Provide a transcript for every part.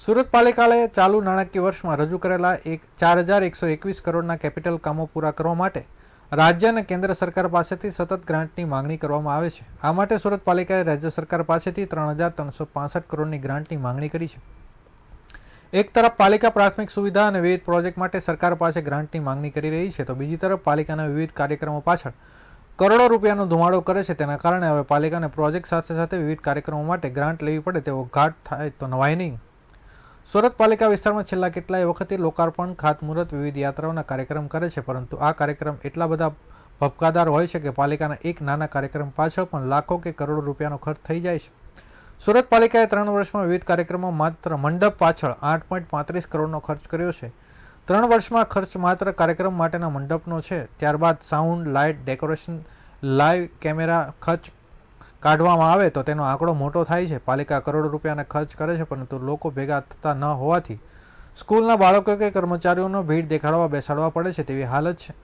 સુરત પાલિકાએ ચાલુ નાણાકીય વર્ષમાં રજૂ કરેલા એક ચાર હજાર એકસો એકવીસ કરોડના કેપિટલ કામો પૂરા કરવા માટે રાજ્ય અને કેન્દ્ર સરકાર પાસેથી સતત ગ્રાન્ટની માંગણી કરવામાં આવે છે. આ માટે સુરત પાલિકાએ રાજ્ય સરકાર પાસેથી ત્રણ હજાર ત્રણસો પાસઠ કરોડની ગ્રાન્ટની માંગણી કરી છે. એક તરફ પાલિકા પ્રાથમિક સુવિધા અને વિવિધ પ્રોજેક્ટ માટે સરકાર પાસે ગ્રાન્ટની માંગણી કરી રહી છે તો બીજી તરફ પાલિકાના વિવિધ કાર્યક્રમો પાછળ કરોડો રૂપિયાનો ધુમાડો કરે છે તેના કારણે હવે પાલિકાને પ્રોજેક્ટ સાથે સાથે વિવિધ કાર્યક્રમો માટે ગ્રાન્ટ લેવી પડે તેવો ઘાટ થાય તો નવાય નહીં. સુરત પાલિકા વિસ્તારમાં છેલ્લા કેટલાય વખતે લોકાર્પણ, ખાતમુહૂર્ત, વિવિધ યાત્રાઓના કાર્યક્રમ કરે છે, પરંતુ આ કાર્યક્રમ એટલા બધા ભપકાદાર હોય છે કે પાલિકાના એક નાના કાર્યક્રમ પાછળ પણ લાખો કે કરોડો રૂપિયાનો ખર્ચ થઈ જાય છે. સુરત પાલિકાએ ત્રણ વર્ષમાં વિવિધ કાર્યક્રમો માત્ર મંડપ પાછળ આઠ પોઈન્ટ પાંત્રીસ કરોડનો ખર્ચ કર્યો છે. ત્રણ વર્ષમાં ખર્ચ માત્ર કાર્યક્રમ માટેના મંડપનો છે. ત્યારબાદ sound, light, decoration, live camera ખર્ચ કાઢવામાં આવે તો તેનો આંકડો મોટો થાય છે. પાલિકા કરોડો રૂપિયાના ખર્ચ કરે છે, પરંતુ લોકો ભેગા થતા ન હોવાથી સ્કૂલના બાળકો કે કર્મચારીઓનો ભીડ દેખાડવા બેસાડવા પડે છે તેવી હાલત છે.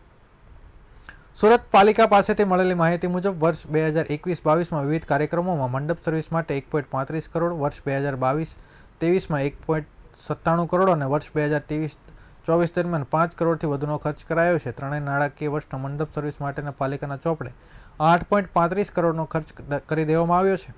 સુરત પાલિકા પાસેથી મળેલી માહિતી મુજબ, વર્ષ બે હજાર એકવીસ બાવીસમાં વિવિધ કાર્યક્રમોમાં મંડપ સર્વિસ માટે એક પોઈન્ટ પાંત્રીસ કરોડ, વર્ષ બે હજાર બાવીસ ત્રેવીસમાં એક પોઈન્ટ સત્તાણું કરોડ અને વર્ષ બે હજાર ત્રેવીસ ચોવીસ દરમિયાન પાંચ કરોડથી વધુનો ખર્ચ કરાયો છે. ત્રણેય નાણાકીય વર્ષના મંડપ સર્વિસ માટેના પાલિકાના ચોપડે આઠ પોઈન્ટ પાંત્રીસ કરોડનો ખર્ચ કરી દેવામાં આવ્યો છે.